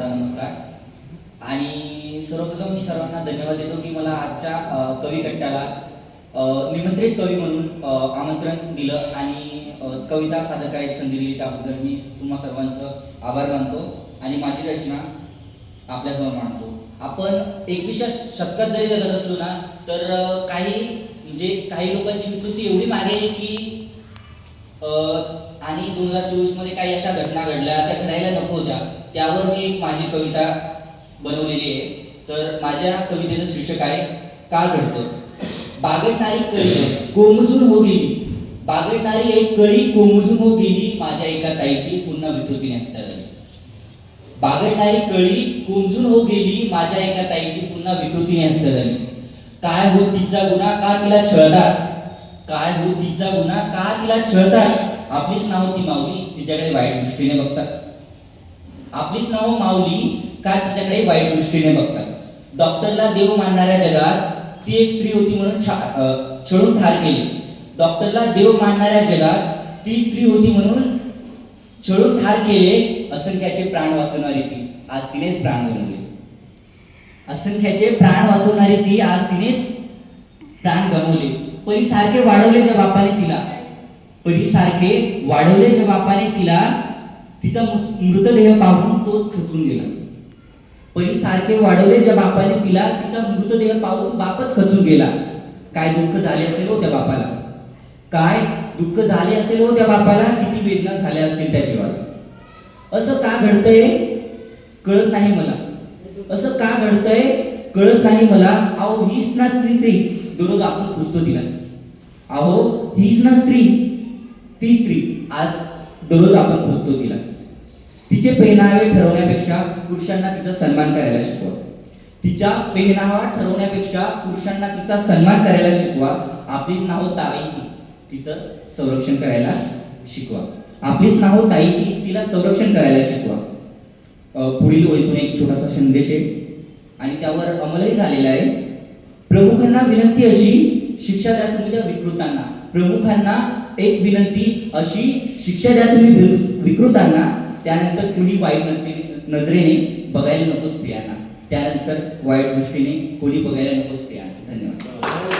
माझा नमस्कार. आणि सर्वप्रथम मी सर्वांना धन्यवाद देतो की मला आजच्या कवी कट्ट्याला निमंत्रित कवी म्हणून आमंत्रण दिलं आणि कविता सादर करायची संधी दिली त्याबद्दल मी तुम्हा सर्वांचं आभार मानतो आणि माझी रचना आपल्यासमोर मांडतो. आपण एकविसच्या शतकात जरी जगत असलो ना तर काही म्हणजे काही लोकांची विकृती एवढी मागे आहे की आणि दोन हजार चोवीसमध्ये काही अशा घटना घडल्या त्या घडायला होत्या. त्यावर मी एक माझी कविता बनवलेली आहे. तर माझ्या कवितेचं शीर्षक आहे का घडतं? बागडणारी कळी कोमजून हो गेली. बागडणारी एक कळी कोमजून हो गेली माझ्या एका ताईची. पुन्हा विकृतीने हत्या झाली बागडणारी कळी कोमजून हो गेली माझ्या एका ताईची. पुन्हा विकृतीने हत्या झाली काय हो तिचा गुन्हा? का तिला छळतात? काय हो तिचा गुन्हा? का तिला छळतात? आपलीच नाव ती माऊली. तिच्याकडे वाईट दृष्टीने बघतात. आपलीच नाव माऊली का तिच्याकडे वाईट दृष्टीने बघतात. डॉक्टरला देव मानणाऱ्या जगात ती एक स्त्री होती म्हणून छळून ठार केली. डॉक्टरला देव मानणाऱ्या जगात ती स्त्री होती म्हणून छळून ठार केले असंख्याचे प्राण वाचवणारी ती आज तिनेच प्राण गमावले. असंख्याचे प्राण वाचवणारी ती आज तिनेच प्राण गमवले. परी सारखे वाढवले ज्या बापाने तिला. परी सारखे वाढवले ज्या बापाने तिला तिचा मृतदेह पाहून तोच खचून गेला. परी सारखे वाढवले ज्या बापाने तिला तिचा मृतदेह पाहून बापच खचून गेला. काय दुःख झाले असेल हो त्या बापाला? काय दुःख झाले असेल हो त्या बापाला? किती वेदना झाल्या असतील त्या जीवाला? असं का घडतंय? कळत नाही मला. असं का घडतंय? कळत नाही मला. अहो हीच ना स्त्री स्त्री दररोज आपण पुजतो तिला. अहो हीच ना स्त्री. ती स्त्री आज दररोज आपण पुजतो तिला. तिचे पेहनावे ठरवण्यापेक्षा पुरुषांना तिचा सन्मान करायला शिकवा. तिचा पेहनावा ठरवण्यापेक्षा पुरुषांना तिचा सन्मान करायला शिकवा. आपलीच नाव ताई तिचं संरक्षण करायला शिकवा. आपलीच नाव ताई तिला संरक्षण करायला शिकवा. पुढील ओळीतून एक छोटासा संदेश आहे. आणि त्यावर अंमलही झालेला आहे. प्रमुखांना विनंती अशी शिक्षा द्या तुम्ही त्या विकृतांना. प्रमुखांना एक विनंती अशी शिक्षा द्या तुम्ही विकृतांना त्यानंतर कुणी वाईट नजरे- नजरेने बघायला नको स्त्रियांना. त्यानंतर वाईट दृष्टीने कोणी बघायला नको स्त्रियांना. धन्यवाद.